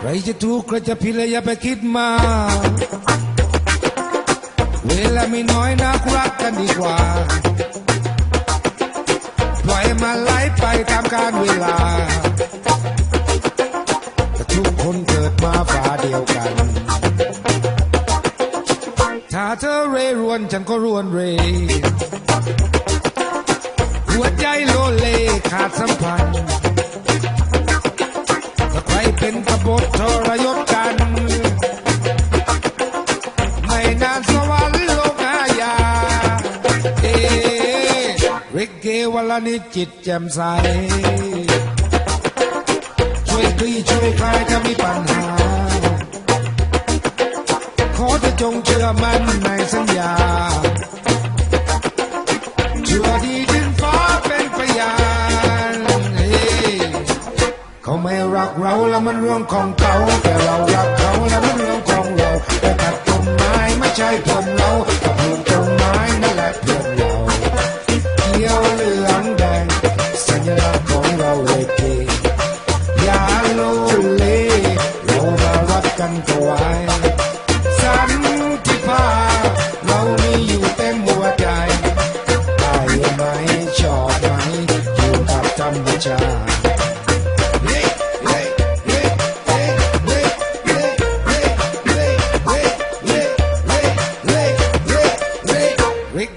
ใครจะถูกใครจะผิดเลยอย่าไปคิดมากเวลาไม่น้อยนักรักกันดีกว่า ตามกาลเวลาแต่ทุกคนเกิดมาฝาเดียวกัน ถ้าเธอเรรวนฉันก็รวนเร หัวใจโลเลขาดสัมพันธ์ วันละนิดจิตแจ่มใส ช่วยคลี่ช่วยคลายถ้ามีปัญหา ขอเธอจงเชื่อมั่นในสัญญา เชั่วดีดินฟ้าเป็นพยานเขาไม่รักเราแล้วมันเรื่องของเขา แต่เรารักเขาแล้วมันเรื่องของเราแต่ตัดต้นไม้ไม่ใช่เพื่อนเรา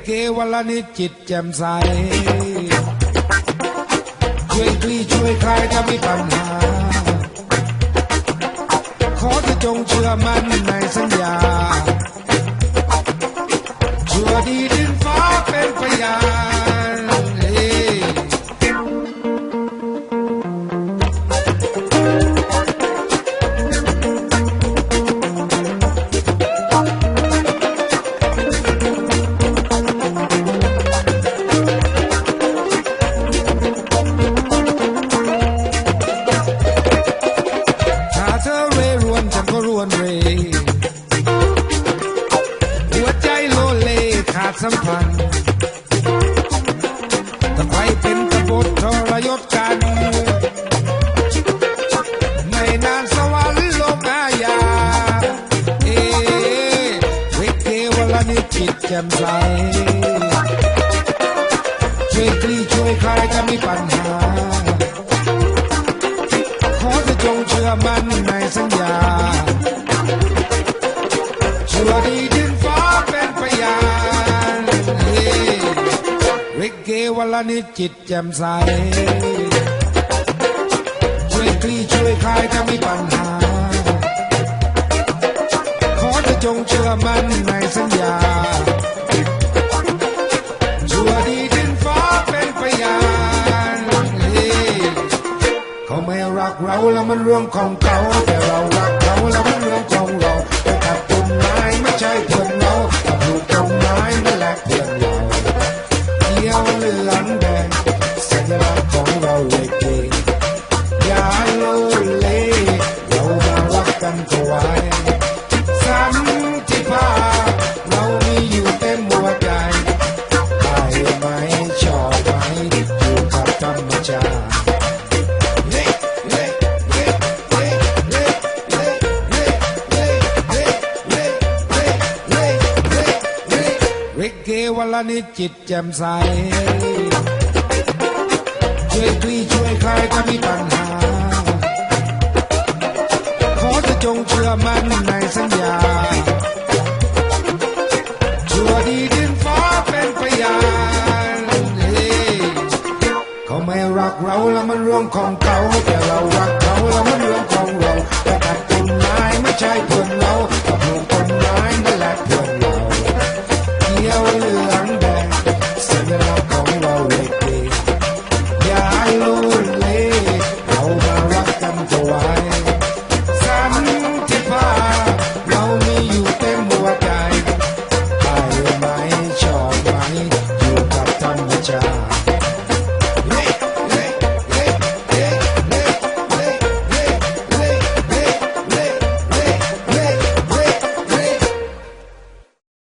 เกวันละนิดจิตแจ่มใส ช่วยคลี่ช่วยคลายถ้ามีปัญหา นละนิดจิตแจ่มใส ช่วยคลี่ช่วยคลายถ้ามีปัญหา ขอเธอจงเชื่อมั่นในสัญญาชั่วดีดินฟ้าเป็นพยานเฮ้ริกเกวันละนิดจิตแจ่มใส ช่วยคลี่ช่วยคลายถ้ามีปัญหา จงเชื่อมั่นในสัญญาชั่วดีดินฟ้าเป็นพยานเฮ้เขาไม่รักเราแล้วมันเรื่องของเขาแต่เรารักเขาแล้วมันเรื่องของเราแต่ตัดต้นไม้ไม่ใช่ วันละนิดจิตแจ่มใส ช่วยคลี่ช่วยคลายถ้ามีปัญหา ขอจะจงเชื่อมั่นในสัญญา ชั่วดีดินฟ้าเป็นพยานเฮ้เขาไม่รักเราแล้วมันเรื่องของเขา แต่เรารักเขาแล้วมันเรื่องของเราแต่ตัดต้นไม้ไม่ใช่เพื่อนเราแต่ปลูกต้นไม้นั่นแหละเพื่อนเรา Yeah,